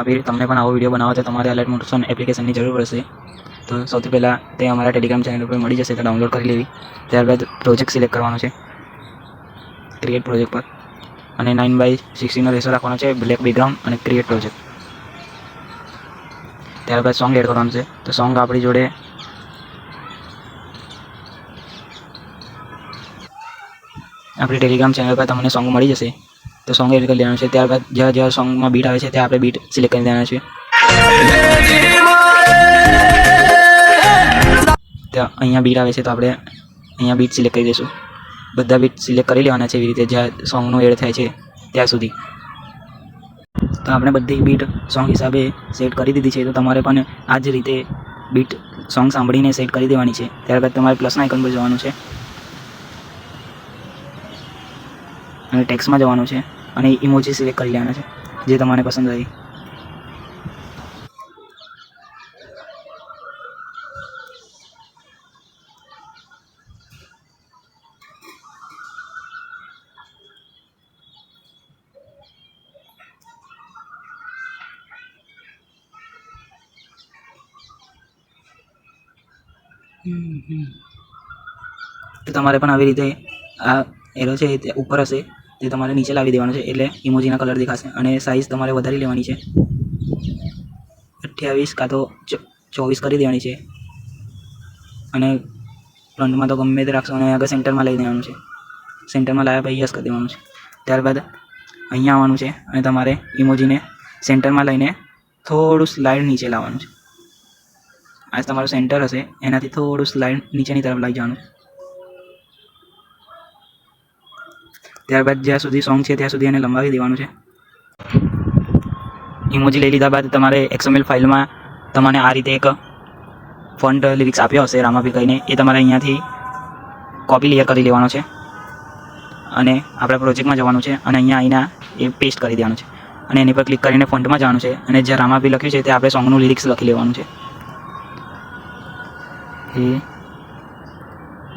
આપી તમને પણ આવો વીડિયો બનાવો તો તમારે અલર્ટ મોશન એપ્લિકેશનની જરૂર પડશે. તો સૌથી પહેલાં તે અમારા ટેલિગ્રામ ચેનલ ઉપર મળી જશે તો ડાઉનલોડ કરી લેવી. ત્યારબાદ પ્રોજેક્ટ સિલેક્ટ કરવાનો છે. ક્રિએટ પ્રોજેક્ટ પર. અને નાઇન બાય સિક્સટીનો રેસો રાખવાનો છે બ્લેક બેકગ્રાઉન્ડ અને ક્રિએટ પ્રોજેક્ટ ત્યારબાદ સોંગ એડ કરવાનું છે. તો સોંગ આપણી જોડે આપણી ટેલિગ્રામ ચેનલ પર તમને સોંગ મળી જશે. તો સોંગ એડ કરી દેવાનું છે. ત્યારબાદ જ્યાં જ્યાં સોંગમાં બીટ આવે છે, ત્યાં આપણે બીટ સિલેક્ટ કરી દેવાના છે ત્યાં અહીંયા બીટ આવે છે, તો આપણે અહીંયા બીટ સિલેક્ટ કરી દઈશું. બધા બીટ સિલેક્ટ કરી લેવાના છે એવી રીતે જ્યાં સોંગનું એડ થાય છે, ત્યાં સુધી. તો આપણે બધી બીટ સોંગ હિસાબે સેટ કરી દીધી છે, તો તમારે પણ આ જ રીતે બીટ સોંગ સાંભળીને સેટ કરી દેવાની છે. ત્યારબાદ તમારે પ્લસના આઇકન પર જવાનું છે. અને ટેક્સમાં જવાનું છે. અને ઇમોજી સિલેક્ટ કરી લેવાના છે, જે તમારે પસંદ હોય તો તમારે પણ આવી રીતે આ એરો છે તે ઉપર હશે. તે તમારે નીચે લાવી દેવાનો છે, એટલે ઇમોજીના કલર દેખાશે અને સાઇઝ તમારે વધારી લેવાની છે. અઠ્યાવીસ કાં તો ચોવીસ કરી દેવાની છે. અને ફ્રન્ટમાં તો ગમે તે રાખશો અને આગળ સેન્ટરમાં લઈ દેવાનું છે. સેન્ટરમાં લાવ્યા પછી યસ કરી દેવાનું છે. ત્યારબાદ અહીંયા આવવાનું છે અને તમારે ઇમોજીને સેન્ટરમાં લઈને થોડું સ્લાઇડ નીચે લાવવાનું છે. આ તમારું સેન્ટર હશે, એનાથી થોડું સ્લાઇડ નીચેની તરફ લઈ જવાનું. ત્યારબાદ જ્યાં સુધી સોંગ છે, ત્યાં સુધી એને લંબાવી દેવાનું છે. ઇમોજી લઈ લીધા બાદ તમારે એક્સએમએલ ફાઇલમાં તમને આ રીતે એક ફોન્ટ લિરિક્સ આપ્યો હશે રામાભી કહીને એ તમારે અહીંયાથી કોપી લેયર કરી લેવાનો છે. અને આપણા પ્રોજેક્ટમાં જવાનું છે અને અહીંયા આવીને એ પેસ્ટ કરી દેવાનું છે. અને એની પર ક્લિક કરીને ફોન્ટમાં જવાનું છે. અને જ્યાં રામાભી લખ્યું છે તે આપણે સોંગનું લિરિક્સ લખી લેવાનું છે. હે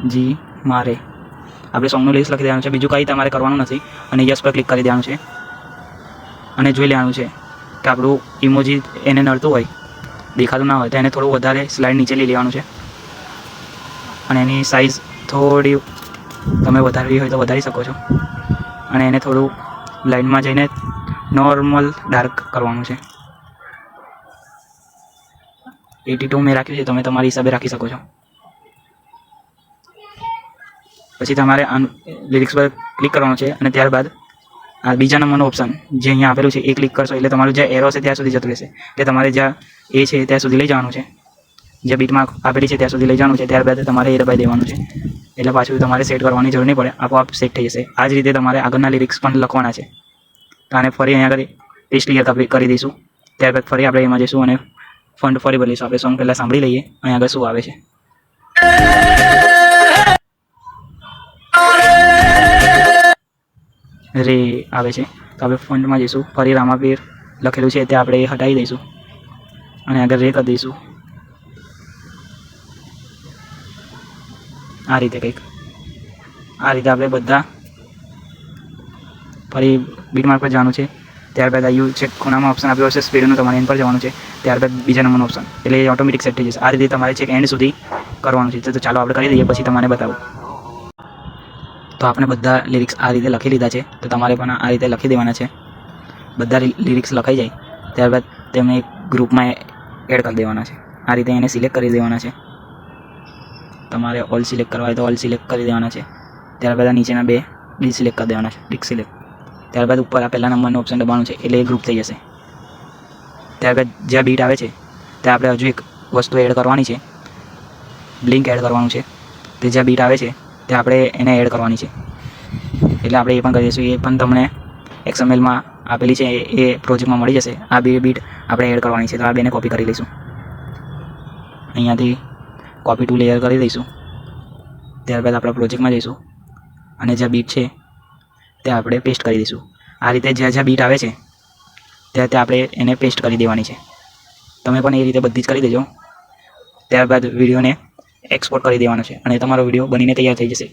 જી મારે આપણે સોંગનું લિસ્ટ લખી દેવાનું છે. બીજું કંઈ તમારે કરવાનું નથી. અને યસ પર ક્લિક કરી દેવાનું છે. અને જોઈ લેવાનું છે કે આપણું ઇમોજી એને નડતું હોય, દેખાતું ના હોય, તો એને થોડું વધારે સ્લાઇડ નીચે લઈ લેવાનું છે. અને એની સાઇઝ થોડી તમે વધારવી હોય તો વધારી શકો છો. અને એને થોડું લાઇનમાં જઈને નોર્મલ ડાર્ક કરવાનું છે. એટી ટુ મેં રાખ્યું છે, તમે તમારી હિસાબે રાખી શકો છો. પછી તમારે લિરિક્સ પર ક્લિક કરવાનું છે અને ત્યારબાદ આ બીજા નંબરનું ઓપ્શન જે અહીંયા આપેલું છે એ ક્લિક કરશો એટલે તમારું જે એરો છે ત્યાં સુધી જતું રહેશે. એટલે તમારે જ્યાં એ છે ત્યાં સુધી લઈ જવાનું છે. જે બીટમાં આપેલી છે ત્યાં સુધી લઈ જવાનું છે. ત્યારબાદ તમારે એ દબાઈ દેવાનું છે. એટલે પાછું તમારે સેટ કરવાની જરૂર નહીં પડે. આપોઆપ સેટ થઈ જશે. આ જ રીતે તમારે આગળના લિરિક્સ પણ લખવાના છે. આને ફરી અહીંયા આગળ પેસ્ટ ક્લિયર કરી દઈશું. ત્યારબાદ ફરી આપણે એમાં જઈશું અને ફંડ ફરી બદલીશું આપણે સોંગ પહેલાં સાંભળી લઈએ. અહીંયા આગળ શું આવે છે. રે આવે છે. તો આપણે ફોન્ટમાં જઈશું. ફરી રામાપીર લખેલું છે. તે આપણે હટાવી દઈશું. અને આગળ રે કરી દઈશું. આ રીતે કંઈક. આ રીતે આપણે બધા ફરી બીટમાર્ક પર જવાનું છે. ત્યારબાદ આ યુ છે ખૂણામાં ઓપ્શન આપ્યો હશે સ્પીડનું તમારે એન પર જવાનું છે. ત્યારબાદ બીજા નંબરનો ઓપ્શન એટલે એ ઓટોમેટિક સેટ થઈ જશે. આ રીતે તમારે છેક એન્ડ સુધી કરવાનું છે. તો ચાલો આપણે કરી દઈએ, પછી તમને બતાવું. તો આપણે બધા લિરિક્સ આ રીતે લખી લીધા છે. તો તમારે પણ આ રીતે લખી દેવાના છે. બધા લિરિક્સ લખાઈ જાય. ત્યારબાદ તેમને એક ગ્રુપમાં એડ કરી દેવાના છે. આ રીતે એને સિલેક્ટ કરી દેવાના છે. તમારે ઓલ સિલેક્ટ કરવા હોય તો ઓલ સિલેક્ટ કરી દેવાના છે. ત્યારબાદ આ નીચેના બે ડી સિલેક્ટ કરી દેવાના છે. ડિક સિલેક્ટ ત્યારબાદ ઉપર આ પહેલા નંબરનું ઓપ્શન દબાવવાનું છે એટલે એ ગ્રુપ થઈ જશે. ત્યારબાદ જ્યાં બીટ આવે છે, ત્યાં આપણે હજુ એક વસ્તુ એડ કરવાની છે. બ્લિંક એડ કરવાનું છે. તે જ્યાં બીટ આવે છે તે આપણે એને એડ કરવાની છે. એટલે આપણે એ પણ કરી દઈશું. એ પણ તમને એક્સએમએલમાં આપેલી છે. એ- પ્રોજેક્ટમાં મળી જશે. આ બે બીટ આપણે એડ કરવાની છે. તો આ બેને કોપી કરી લઈશું. અહીંયાથી કોપી ટુ લેયર કરી દઈશું. ત્યારબાદ આપણા પ્રોજેક્ટમાં જઈશું. અને જ્યાં બીટ છે તે આપણે પેસ્ટ કરી દઈશું. આ રીતે જ્યાં જ્યાં બીટ આવે છે, ત્યાં ત્યાં આપણે એને પેસ્ટ કરી દેવાની છે. તમે પણ એ રીતે બધી જ કરી દેજો. ત્યારબાદ વિડીયોને એક્સપોર્ટ કરી દેવાનો છે અને તમારો વીડિયો બનીને તૈયાર થઈ જશે.